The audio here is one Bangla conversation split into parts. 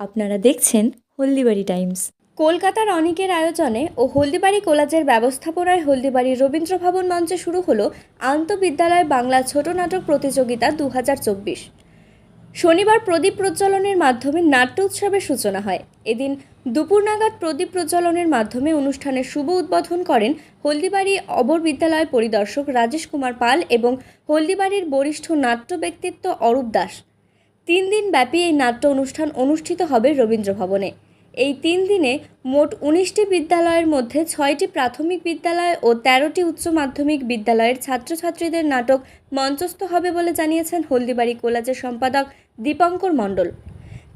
আপনারা দেখছেন হলদিবাড়ি টাইমস। কলকাতার অনেকের আয়োজনে ও হলদিবাড়ি কোলাজের ব্যবস্থাপনায় হলদিবাড়ি রবীন্দ্র ভবন মঞ্চে শুরু হলো আন্তঃবিদ্যালয় বাংলা ছোট নাটক প্রতিযোগিতা দু হাজার চব্বিশ। শনিবার প্রদীপ প্রজ্বলনের মাধ্যমে নাট্য উৎসবের সূচনা হয়। এদিন দুপুর নাগাদ প্রদীপ প্রজ্বলনের মাধ্যমে অনুষ্ঠানের শুভ উদ্বোধন করেন হলদিবাড়ি অবর বিদ্যালয় পরিদর্শক রাজেশ কুমার পাল এবং হলদিবাড়ির বরিষ্ঠ নাট্য ব্যক্তিত্ব অরূপ দাস। তিন দিন ব্যাপী এই নাট্য অনুষ্ঠান অনুষ্ঠিত হবে রবীন্দ্র ভবনে। এই তিন দিনে মোট উনিশটি বিদ্যালয়ের মধ্যে ছয়টি প্রাথমিক বিদ্যালয় ও তেরোটি উচ্চ মাধ্যমিক বিদ্যালয়ের ছাত্রছাত্রীদের নাটক মঞ্চস্থ হবে বলে জানিয়েছেন হলদিবাড়ি কলেজের সম্পাদক দীপঙ্কর মণ্ডল।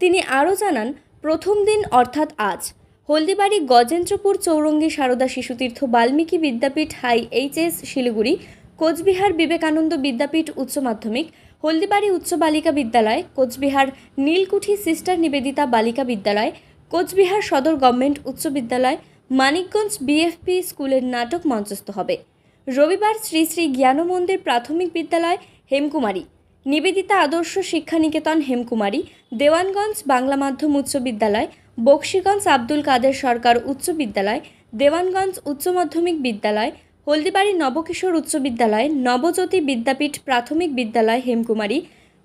তিনি আরও জানান, প্রথম দিন অর্থাৎ আজ, হলদিবাড়ি গজেন্দ্রপুর চৌরঙ্গী সারদা শিশুতীর্থ বাল্মীকি বিদ্যাপীঠ হাই এইচএস শিলিগুড়ি, কোচবিহার বিবেকানন্দ বিদ্যাপীঠ উচ্চ মাধ্যমিক হলদিবাড়ি উচ্চ বালিকা বিদ্যালয়, কোচবিহার নীলকুঠি সিস্টার নিবেদিতা বালিকা বিদ্যালয়, কোচবিহার সদর গভর্নমেন্ট উচ্চ বিদ্যালয়, মানিকগঞ্জ বিএফপি স্কুলের নাটক মঞ্চস্থ হবে। রবিবার শ্রী শ্রী জ্ঞান মন্দির প্রাথমিক বিদ্যালয়, হেমকুমারী। নিবেদিতা আদর্শ শিক্ষা নিকেতন হেমকুমারী। দেওয়ানগঞ্জ বাংলা মাধ্যম উচ্চ বিদ্যালয়, বক্সিগঞ্জ আব্দুল কাদের সরকার উচ্চ বিদ্যালয়। দেওয়ানগঞ্জ উচ্চ মাধ্যমিক বিদ্যালয় হলদিবাড়ি নবকিশোর উচ্চ বিদ্যালয়, নবজ্যোতি বিদ্যাপীঠ প্রাথমিক বিদ্যালয়, হেমকুমারী।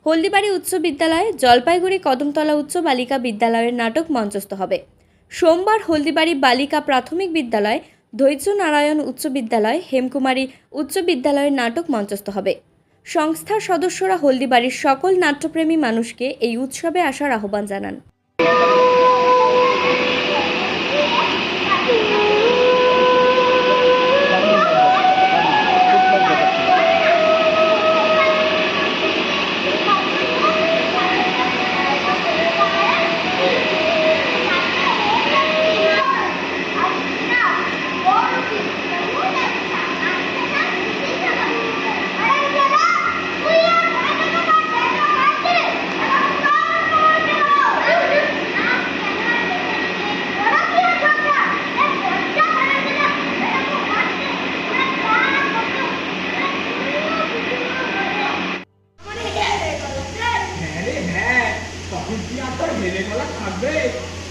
হলদিবাড়ি উচ্চ বিদ্যালয়, জলপাইগুড়ি কদমতলা উচ্চ বালিকা বিদ্যালয়ের নাটক মঞ্চস্থ হবে। সোমবার হলদিবাড়ি বালিকা প্রাথমিক বিদ্যালয়, ধৈর্য নারায়ণ উচ্চ বিদ্যালয়, হেমকুমারী উচ্চ বিদ্যালয়ের নাটক মঞ্চস্থ হবে। সংস্থার সদস্যরা হলদিবাড়ির সকল নাট্যপ্রেমী মানুষকে এই উৎসবে আসার আহ্বান জানান।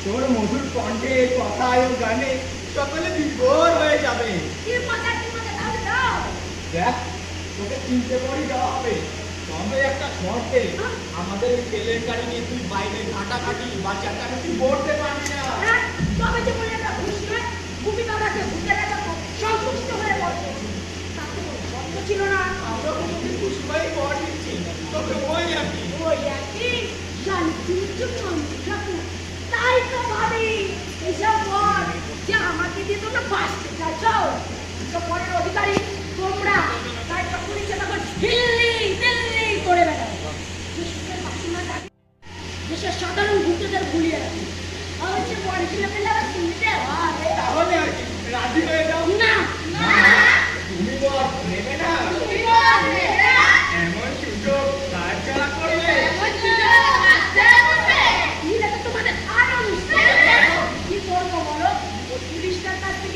তোর মধুর কণ্ঠে কথায় ও গানে সকলে বিভোর হয়ে যাবে। দেখ তোকে চিনতে পারি দেওয়া হবে। তবে একটা শর্তে আমাদের এই তেলের গাড়ি নিয়ে তুই বাইরে ঘাটাঘাটি বা চাটাঘাটি পড়তে পারবি না। ছিল না। আমরা কোনোদিন খুশিবাই পড় দিচ্ছি তোকে ওই কি ওই একই। শান্তির ঠাকুর অধিকারী তোমরা। তাই তখন করে বেড়াও দেশের সাধারণ ভূতদের ভুলিয়ে রাখে। হচ্ছে পরে ছিল পেলে চিনতে হয় তাহলে আর কি রাজি হয়ে যাও না তুমি তো আর নেবে না এমন সুযোগ কার ছাড়া করবে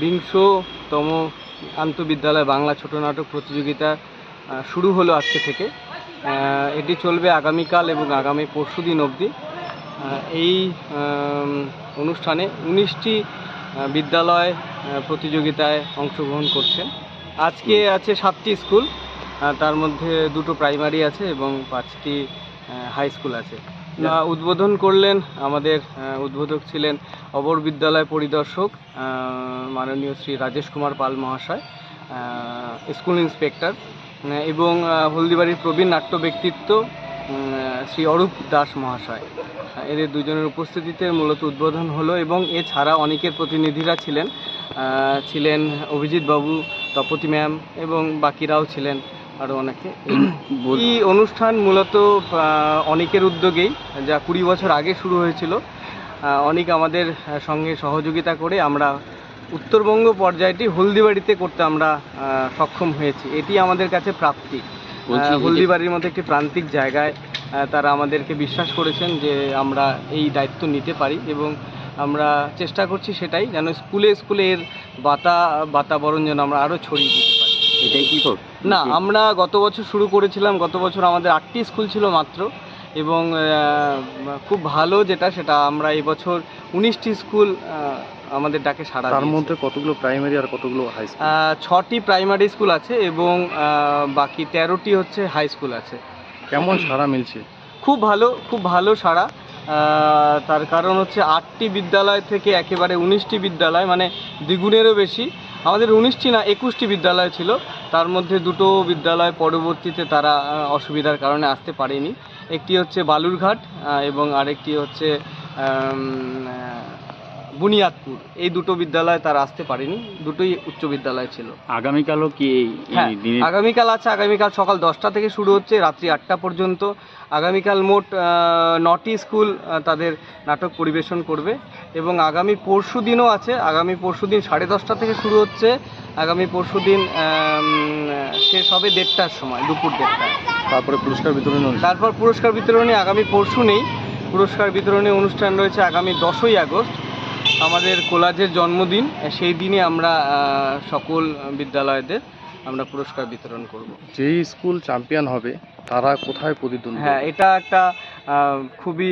বিংশতম আন্তঃবিদ্যালয় বাংলা ছোট নাটক প্রতিযোগিতা শুরু হলো আজকে থেকে। এটি চলবে আগামীকাল এবং আগামী পরশু দিন অবধি। এই অনুষ্ঠানে উনিশটি বিদ্যালয় প্রতিযোগিতায় অংশগ্রহণ করছেন। আজকে আছে সাতটি স্কুল তার মধ্যে দুটো প্রাইমারি আছে এবং পাঁচটি হাই স্কুল আছে। উদ্বোধন করলেন, আমাদের উদ্বোধক ছিলেন অবর বিদ্যালয় পরিদর্শক মাননীয় শ্রী রাজেশ কুমার পাল মহাশয় স্কুল ইন্সপেক্টর এবং হলদিবাড়ির প্রবীণ নাট্য ব্যক্তিত্ব শ্রী অরূপ দাস মহাশয়। এদের দুজনের উপস্থিতিতে মূলত উদ্বোধন হলো এবং এছাড়া অনেকের প্রতিনিধিরা ছিলেন ছিলেন অভিজিৎ বাবু, তপতি ম্যাম এবং বাকিরাও ছিলেন। আরও অনেকে। এই অনুষ্ঠান মূলত অনেকের উদ্যোগেই যা কুড়ি বছর আগে শুরু হয়েছিল। অনেক আমাদের সঙ্গে সহযোগিতা করে আমরা উত্তরবঙ্গ পর্যায়টি হলদিবাড়িতে করতে আমরা সক্ষম হয়েছি। এটি আমাদের কাছে প্রাপ্তি। হলদিবাড়ির মতো একটি প্রান্তিক জায়গায় তারা আমাদেরকে বিশ্বাস করেছেন যে আমরা এই দায়িত্ব নিতে পারি এবং আমরা চেষ্টা করছি সেটাই যেন স্কুলে স্কুলে এর বাতা বাতাবরণ যেন আমরা আরও ছড়িয়ে পারি। এটাই কি কর না আমরা গত বছর শুরু করেছিলাম গত বছর আমাদের আটটি স্কুল ছিল মাত্র এবং খুব ভালো যেটা সেটা আমরা এবছর উনিশটি স্কুল আমাদের ডাকে সারা তার মধ্যে কতগুলো প্রাইমারি আর কতগুলো হাই স্কুল ছটি প্রাইমারি স্কুল আছে এবং বাকি তেরোটি হচ্ছে হাই স্কুল আছে। কেমন সারা মিলছে? খুব ভালো খুব ভালো সারা তার কারণ হচ্ছে আটটি বিদ্যালয় থেকে একেবারে উনিশটি বিদ্যালয় মানে দ্বিগুণেরও বেশি। আমাদের উনিশটি না একুশটি বিদ্যালয় ছিল। তার মধ্যে দুটো বিদ্যালয় পরবর্তীতে তারা অসুবিধার কারণে আসতে পারেনি। একটি হচ্ছে বালুরঘাট এবং আরেকটি হচ্ছে বুনিয়াদপুর। এই দুটো বিদ্যালয় তারা আসতে পারেনি দুটোই উচ্চ বিদ্যালয় ছিল। আগামীকালও কি এই হ্যাঁ আগামীকাল আছে আগামীকাল সকাল দশটা থেকে শুরু হচ্ছে রাত্রি আটটা পর্যন্ত। আগামীকাল মোট নটি স্কুল তাদের নাটক পরিবেশন করবে। এবং আগামী পরশু দিনও আছে আগামী পরশু দিন সাড়ে দশটা থেকে শুরু হচ্ছে। আগামী পরশু দিন শেষ হবে দেড়টার সময় দুপুর দেড়টায়। তারপরে পুরস্কার বিতরণ তারপর পুরস্কার বিতরণী আগামী পরশু নেই। পুরস্কার বিতরণী অনুষ্ঠান রয়েছে আগামী দশই আগস্ট। আমাদের কোলাজের জন্মদিন সেই দিনে আমরা সকল বিদ্যালয়দের আমরা পুরস্কার বিতরণ করব। যেই স্কুল চ্যাম্পিয়ন হবে তারা কোথায় প্রতিদ্বন্দ্বী? হ্যাঁ এটা একটা খুবই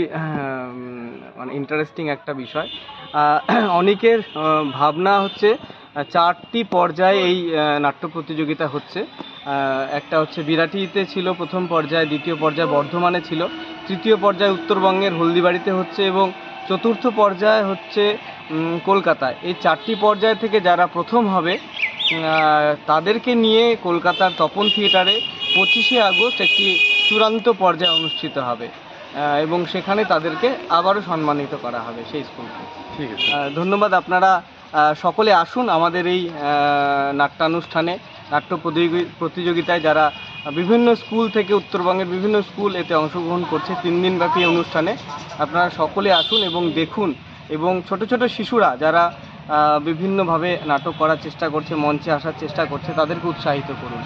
মানে ইন্টারেস্টিং একটা বিষয়। অনেকের ভাবনা হচ্ছে চারটি পর্যায়ে এই নাট্য প্রতিযোগিতা হচ্ছে। একটা হচ্ছে বিরাটিতে ছিল প্রথম পর্যায়ে দ্বিতীয় পর্যায়ে বর্ধমানে ছিল তৃতীয় পর্যায়ে উত্তরবঙ্গের হলদিবাড়িতে হচ্ছে এবং চতুর্থ পর্যায় হচ্ছে কলকাতায় এই চারটি পর্যায় থেকে যারা প্রথম হবে তাদেরকে নিয়ে কলকাতার তপন থিয়েটারে পঁচিশে আগস্ট একটি চূড়ান্ত পর্যায়ে অনুষ্ঠিত হবে এবং সেখানে তাদেরকে আবারও সম্মানিত করা হবে সেই স্কুলকে ঠিক আছে। ধন্যবাদ আপনারা সকলে আসুন আমাদের এই নাট্যানুষ্ঠানে নাট্য প্রতিযোগিতায় যারা বিভিন্ন স্কুল থেকে উত্তরবঙ্গের বিভিন্ন স্কুল এতে অংশগ্রহণ করছে তিন দিনব্যাপী অনুষ্ঠানে। আপনারা সকলে আসুন এবং দেখুন এবং ছোট ছোট শিশুরা যারা বিভিন্নভাবে নাটক করার চেষ্টা করছে, মঞ্চে আসার চেষ্টা করছে, তাদেরকে উৎসাহিত করুন।